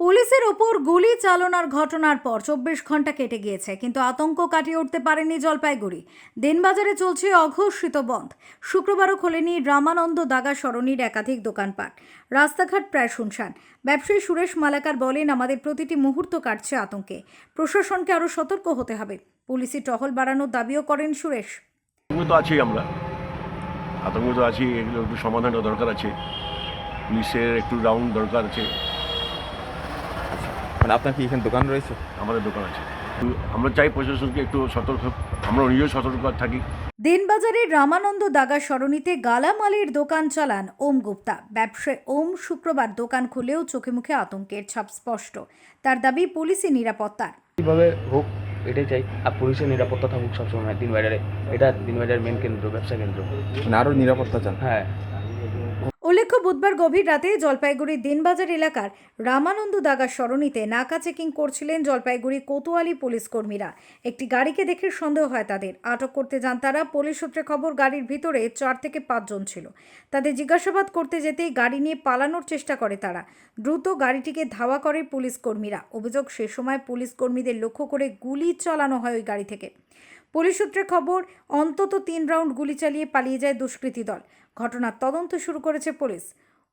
পুলিশের ওপর গুলি চালনার ঘটনার পর চব্বিশ ঘণ্টা কেটে গিয়েছে, কিন্তু আতঙ্ক কাটিয়ে উঠতে পারেনি জলপাইগুড়ি। দিনবাজারে চলছে অঘোষিত বন্ধ। শুক্রবারও খোলেনি রামানন্দ দাগা সরণির একাধিক দোকানপাট। রাস্তাঘাট প্রায় শুনশান। ব্যবসায়ী সুরেশ মালাকার বলেন, আমাদের প্রতিটি মুহূর্ত কাটছে আতঙ্কে। প্রশাসনকে আরও সতর্ক হতে হবে। পুলিশি টহল বাড়ানোর দাবিও করেন সুরেশ। তো আছি আমরা। আতঙ্ক তো আছি এগুলো একটু সমাধানটা দরকার আছে। পুলিশের একটু রাউন্ড দরকার আছে। মানে আপনার কি এখানে দোকান রয়েছে? আমাদের দোকান আছে। আমরা চাই প্রশাসনকে একটু সতর্ক আমরা নিজেও সতর্ক থাকি। দিনবাজারের রামানন্দ দাগা সরণিতে গালামালির দোকান চালান ওম গুপ্তা। ব্যবসায় ওম শুক্রবার দোকান খুলেও চোখে মুখে আতঙ্কের ছাপ স্পষ্ট। তার দাবি পুলিশি নিরাপত্তার কীভাবে হোক এটাই চাই। আর পুলিশের নিরাপত্তা থাকুক সবসময়। দিনবাজারে এটা দিনবাজারের মেন কেন্দ্র ব্যবসা কেন্দ্র। মানে আরও নিরাপত্তা চান? হ্যাঁ। উল্লেখ্য, বুধবার গভীর রাতে জলপাইগুড়ির দিনবাজার এলাকার রামানন্দ দাগার সরণিতে নাকা চেকিং করছিলেন জলপাইগুড়ি কোতোয়ালি পুলিশ কর্মীরা। একটি গাড়িকে দেখে সন্দেহ হয় তাদের। আটক করতে যান তারা। পুলিশ সূত্রে খবর, গাড়ির ভিতরে চার থেকে পাঁচজন ছিল। তাদের জিজ্ঞাসাবাদ করতে যেতেই গাড়ি নিয়ে পালানোর চেষ্টা করে তারা। দ্রুত গাড়িটিকে ধাওয়া করে পুলিশ কর্মীরা। অভিযোগ, সে সময় পুলিশ কর্মীদের লক্ষ্য করে গুলি চালানো হয় ওই গাড়ি থেকে। পুলিশ সূত্রে খবর, অন্তত তিন রাউন্ড গুলি চালিয়ে পালিয়ে যায় দুষ্কৃতী দল। ঘটনার তদন্ত শুরু করেছে পুলিশ।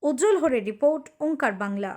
উজ্জ্বল হরে রিপোর্ট, ওঙ্কার বাংলা।